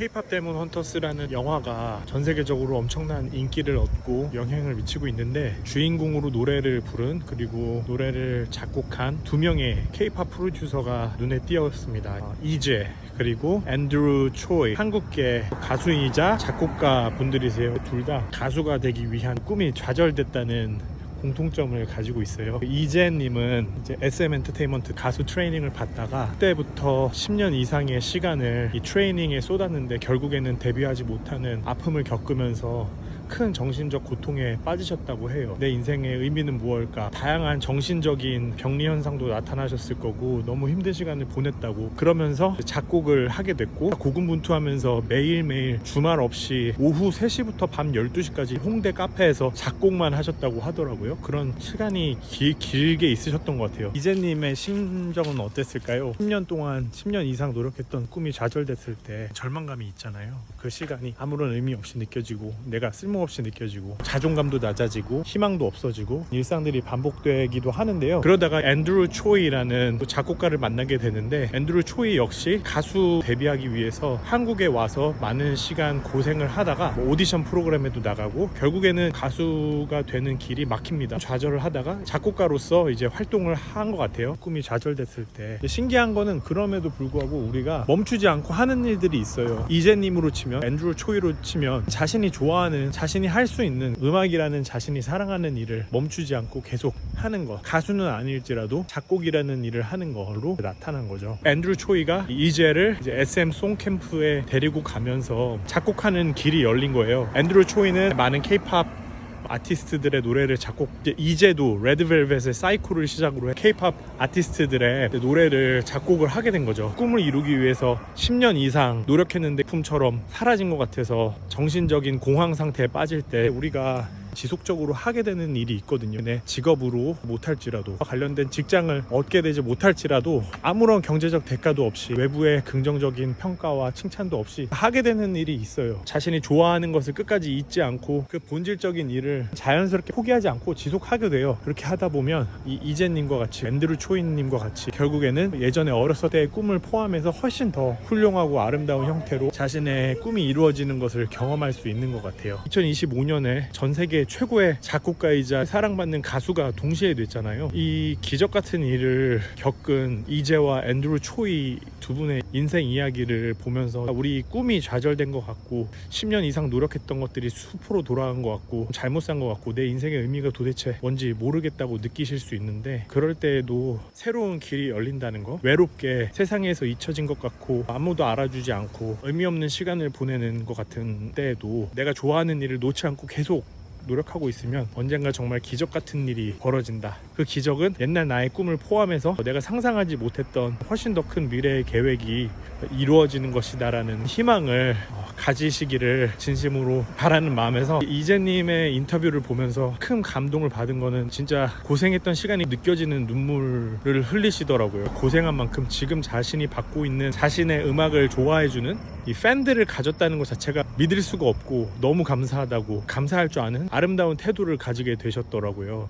K-팝 데몬 헌터스라는 영화가 전 세계적으로 엄청난 인기를 얻고 영향을 미치고 있는데 주인공으로 노래를 부른 그리고 노래를 작곡한 두 명의 K-팝 프로듀서가 눈에 띄었습니다. 어, 이제 그리고 앤드루 초이 한국계 가수이자 작곡가 분들이세요. 둘 다 가수가 되기 위한 꿈이 좌절됐다는 공통점을 가지고 있어요. 이재님은 이제 SM 엔터테인먼트 가수 트레이닝을 받다가 그때부터 10년 이상의 시간을 이 트레이닝에 쏟았는데 결국에는 데뷔하지 못하는 아픔을 겪으면서 큰 정신적 고통에 빠지셨다고 해요. 내 인생의 의미는 무엇일까? 다양한 정신적인 병리 현상도 나타나셨을 거고 너무 힘든 시간을 보냈다고 그러면서 작곡을 하게 됐고 고군분투하면서 매일매일 주말 없이 오후 3시부터 밤 12시까지 홍대 카페에서 작곡만 하셨다고 하더라고요. 그런 시간이 기- 길게 있으셨던 것 같아요. 이재님의 심정은 어땠을까요? 10년 동안 10년 이상 노력했던 꿈이 좌절됐을 때 절망감이 있잖아요. 그 시간이 아무런 의미 없이 느껴지고 내가 쓸모 없이 느껴지고 자존감도 낮아지고 희망도 없어지고 일상들이 반복되기도 하는데요. 그러다가 앤드루 초이라는 또 작곡가를 만나게 되는데 앤드루 초이 역시 가수 데뷔하기 위해서 한국에 와서 많은 시간 고생을 하다가 뭐 오디션 프로그램에도 나가고 결국에는 가수가 되는 길이 막힙니다. 좌절을 하다가 작곡가로서 이제 활동을 한 것 같아요. 꿈이 좌절됐을 때 신기한 거는 그럼에도 불구하고 우리가 멈추지 않고 하는 일들이 있어요. 이재님으로 치면 앤드루 초이로 치면 자신이 좋아하는 자신 이 할 수 있는 음악이라는 자신이 사랑하는 일을 멈추지 않고 계속 하는 것. 가수는 아닐지라도 작곡이라는 일을 하는 걸로 나타난 거죠. 앤드루 초이가 이제를 이제 SM 송 캠프에 데리고 가면서 작곡하는 길이 열린 거예요. 앤드루 초이는 많은 케이팝 아티스트들의 노래를 작곡 이제 이제도 레드벨벳의 사이코를 시작으로 케이팝 아티스트들의 노래를 작곡을 하게 된 거죠. 꿈을 이루기 위해서 10년 이상 노력했는데 품처럼 사라진 것 같아서 정신적인 공황 상태에 빠질 때 우리가 지속적으로 하게 되는 일이 있거든요. 내 직업으로 못할지라도 관련된 직장을 얻게 되지 못할지라도 아무런 경제적 대가도 없이 외부의 긍정적인 평가와 칭찬도 없이 하게 되는 일이 있어요. 자신이 좋아하는 것을 끝까지 잊지 않고 그 본질적인 일을 자연스럽게 포기하지 않고 지속하게 돼요. 그렇게 하다 보면 이 이재님과 같이 앤드루 초이님과 같이 결국에는 예전에 어렸을 때의 꿈을 포함해서 훨씬 더 훌륭하고 아름다운 형태로 자신의 꿈이 이루어지는 것을 경험할 수 있는 것 같아요. 2025년에 전 세계 최고의 작곡가이자 사랑받는 가수가 동시에 됐잖아요. 이 기적 같은 일을 겪은 이재와 앤드루 초이 두 분의 인생 이야기를 보면서 우리 꿈이 좌절된 것 같고 10년 이상 노력했던 것들이 수포로 돌아간 것 같고 잘못 산 것 같고 내 인생의 의미가 도대체 뭔지 모르겠다고 느끼실 수 있는데 그럴 때에도 새로운 길이 열린다는 거 외롭게 세상에서 잊혀진 것 같고 아무도 알아주지 않고 의미 없는 시간을 보내는 것 같은 때에도 내가 좋아하는 일을 놓지 않고 계속 노력하고 있으면 언젠가 정말 기적 같은 일이 벌어진다. 그 기적은 옛날 나의 꿈을 포함해서 내가 상상하지 못했던 훨씬 더 큰 미래의 계획이 이루어지는 것이다라는 희망을 어, 가지시기를 진심으로 바라는 마음에서 이재님의 인터뷰를 보면서 큰 감동을 받은 거는 진짜 고생했던 시간이 느껴지는 눈물을 흘리시더라고요. 고생한 만큼 지금 자신이 받고 있는 자신의 음악을 좋아해주는 이 팬들을 가졌다는 것 자체가 믿을 수가 없고 너무 감사하다고 감사할 줄 아는 아름다운 태도를 가지게 되셨더라고요.